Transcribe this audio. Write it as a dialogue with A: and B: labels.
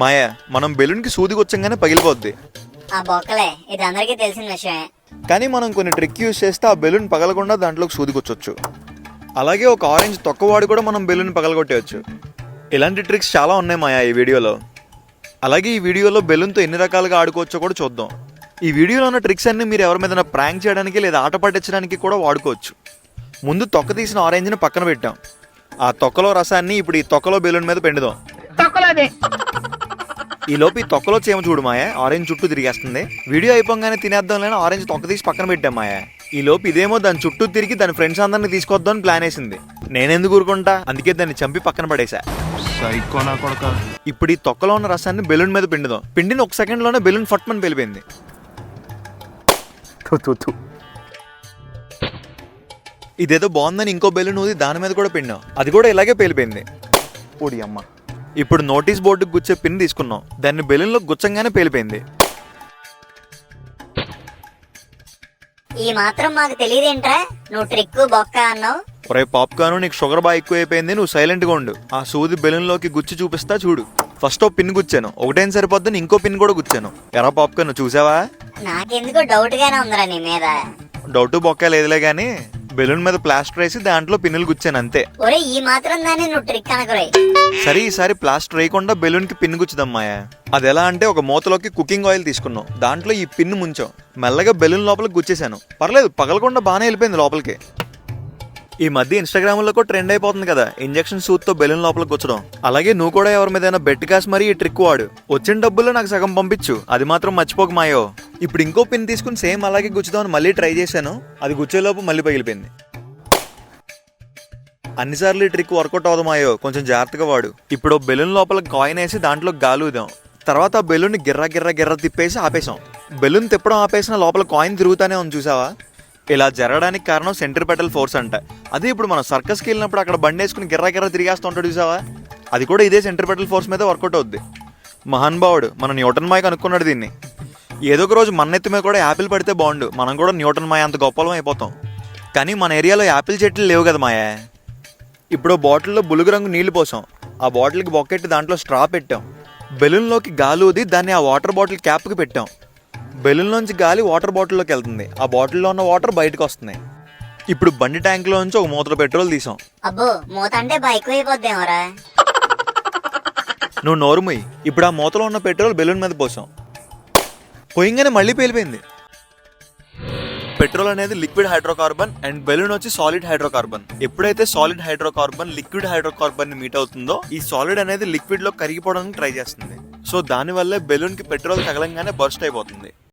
A: మాయా మనం బెలూన్కి సూది గుచ్చంగానే పగిలిపోద్ది.
B: ఆ బొక్కలే ఇది అందరికీ తెలిసిన విషయమే.
A: కానీ మనం కొన్ని ట్రిక్ యూస్ చేస్తే ఆ బెలూన్ పగలకుండా దాంట్లోకి సూది గుచ్చొచ్చు అలాగే ఒక ఆరెంజ్ తొక్కవాడు కూడా మనం బెలూన్ పగలగొట్టేయచ్చు. ఇలాంటి ట్రిక్స్ చాలా ఉన్నాయి మాయా ఈ వీడియోలో. అలాగే ఈ వీడియోలో బెలూన్తో ఎన్ని రకాలుగా ఆడుకోవచ్చో కూడా చూద్దాం. ఈ వీడియోలో ఉన్న ట్రిక్స్ అన్ని మీరు ఎవరి మీద ప్రాంక్ చేయడానికి లేదా ఆట పట్టించడానికి కూడా వాడుకోవచ్చు. ముందు తొక్క తీసిన ఆరెంజ్ని పక్కన పెట్టాం. ఆ తొక్కలో రసాన్ని ఇప్పుడు ఈ తొక్కలో బెలూన్ మీద పెండుదాం. ఈ లోపు ఈ తొక్కలో చీమ చూడు మాయ. ఆరెంజ్ చుట్టూ తిరిగేస్తుంది. వీడియో అయిపోగానే తినేద్దాం లేని ఆరెంజ్ తొక్క తీసి పక్కన పెట్టాం మాయ. ఈ లోపు ఇదేమో దాని చుట్టూ తిరిగి దాని ఫ్రెండ్స్ అందరిని తీసుకొద్దాం ప్లాన్ వేసింది. నేనెందుకు ఊరుకుంటా? అందుకే దాన్ని చంపి పక్కన పడేసా ఇప్పుడు ఈ తొక్కలో ఉన్న రసాన్ని బెలూన్ మీద పిండుదాం. పిండిన ఒక సెకండ్లోనే బెలూన్ ఫట్మని పేలిపోయింది. ఇదేదో బాగుందని ఇంకో బెలూన్ ఊది దాని మీద కూడా పిండాం. అది కూడా ఇలాగే పేలిపోయింది. ఓడి అమ్మ. ఇప్పుడు నోటీస్ బోర్డుకి గుచ్చే పిన్ తీసుకున్నాం. దాన్ని బెలూన్లో గుచ్చంగానే పేలిపోయింది.
B: ఈ మాత్రం మాకు తెలియదేంట్రా? నువ్వు ట్రిక్ బొక్క అన్నావు.
A: ఒరే పాప్కార్న్ నీకు షుగర్ బాగా ఎక్కువైపోయింది నువ్వు సైలెంట్గా ఉండు. ఆ సూది బెలూన్లోకి గుచ్చి చూపిస్తా చూడు. ఫస్ట్ ఓ పిన్ గుచ్చాను. ఒకటేం సరిపోద్దని ఇంకో పిన్ కూడా గుచ్చాను. ఎరా పాప్కార్న్ చూసావా?
B: నాకెందుకో డౌట్ గానే ఉందిరా నీ మీద.
A: డౌట్ బొక్క లేదులే కానీ బెలూన్ మీద ప్లాస్టర్ వేసి దాంట్లో పిన్నులు గుచ్చాను అంతే.
B: ఒరే ఈ మాత్రం దాన్ని నువ్వు ట్రిక్ అనుకురే.
A: సరే ఈసారి ప్లాస్టర్ వేయకుండా బెలూన్కి పిన్ గుచ్చుదమ్మాయా అది ఎలా అంటే ఒక మూతలోకి కుకింగ్ ఆయిల్ తీసుకున్నాం. దాంట్లో ఈ పిన్ ముంచాం. మెల్లగా బెలూన్ లోపలికి గుచ్చేసాను పర్లేదు పగలకుండా బాగానే వెళ్ళిపోయింది లోపలికి. ఈ మధ్య ఇన్స్టాగ్రామ్లో కూడా ట్రెండ్ అయిపోతుంది కదా. ఇంజెక్షన్ సూత్తో బెలూన్ లోపలికి గుచ్చడం అలాగే నువ్వు కూడా ఎవరి మీద బెట్ కాసి మరీ ఈ ట్రిక్ వాడు. వచ్చిన డబ్బుల్లో నాకు సగం పంపించు. అది మాత్రం మర్చిపోక మాయో. ఇప్పుడు ఇంకో పిన్ తీసుకుని సేమ్ అలాగే గుచ్చుదామని మళ్ళీ ట్రై చేశాను. అది గుచ్చేలోపు మళ్ళీ పగిలిపోయింది. అన్నిసార్లు ఈ ట్రిక్ వర్కౌట్ అవదమాయో కొంచెం జాగ్రత్తగా వాడు. ఇప్పుడు బెలూన్ లోపల కాయిన్ వేసి దాంట్లో గాలుదాం తర్వాత ఆ బెలూన్ గిర్ర గిర్ర గిర్ర తిప్పేసి ఆపేసాం బెలూన్ తిప్పడం ఆపేసిన లోపల కాయిన్ తిరుగుతానే ఉంది చూసావా? ఇలా జరగడానికి కారణం సెంట్రిపెటల్ ఫోర్స్ అంట. అదే ఇప్పుడు మనం సర్కస్కి వెళ్ళినప్పుడు అక్కడ బండి వేసుకుని గిర్ర గిర్ర తిరిగేస్తుంటాడు చూసావా? అది కూడా ఇదే సెంట్రిపెటల్ ఫోర్స్ మీద వర్కౌట్ అవుద్ది. మహాన్భావుడు మన న్యూటన్ మాయ కనుక్కున్నాడు దీన్ని. ఏదో ఒక రోజు మన నెత్తి మీద కూడా యాపిల్ పడితే బాగుండు. మనం కూడా న్యూటన్ మాయ అంత గొప్పలం అయిపోతాం. కానీ మన ఏరియాలో యాపిల్ చెట్లు లేవు కదా మాయా. ఇప్పుడు బాటిల్లో బులుగు రంగు నీళ్ళు పోసాం. ఆ బాటిల్కి బొక్కెట్టి దాంట్లో స్ట్రా పెట్టాం. బెలూన్లోకి గాలి ఊది దాన్ని ఆ వాటర్ బాటిల్ క్యాప్కి పెట్టాం. బెలూన్లోంచి గాలి వాటర్ బాటిల్లోకి వెళ్తుంది. ఆ బాటిల్లో ఉన్న వాటర్ బయటకు వస్తున్నాయి. ఇప్పుడు బండి ట్యాంక్లో నుంచి ఒక మూతల పెట్రోల్ తీసాం.
B: అబ్బో మూత అంటే బా ఎక్కువైపోద్దేమోరా
A: నువ్వు నోరుముయి ఇప్పుడు ఆ మూతలో ఉన్న పెట్రోల్ బెలూన్ మీద పోసాం. పోయింగానే మళ్ళీ పేలిపోయింది. పెట్రోల్ అనేది లిక్విడ్ హైడ్రోకార్బన్ అండ్ బెలూన్ వచ్చి సాలిడ్ హైడ్రోకార్బన్. ఎప్పుడైతే సాలిడ్ హైడ్రోకార్బన్ లిక్విడ్ హైడ్రోకార్బన్ని మీట్ అవుతుందో ఈ సాలిడ్ అనేది లిక్విడ్లో కరిగిపోవడానికి ట్రై చేస్తుంది. సో దాని వల్లే బెలూన్కి పెట్రోల్ తగలంగానే బర్స్ట్ అయిపోతుంది.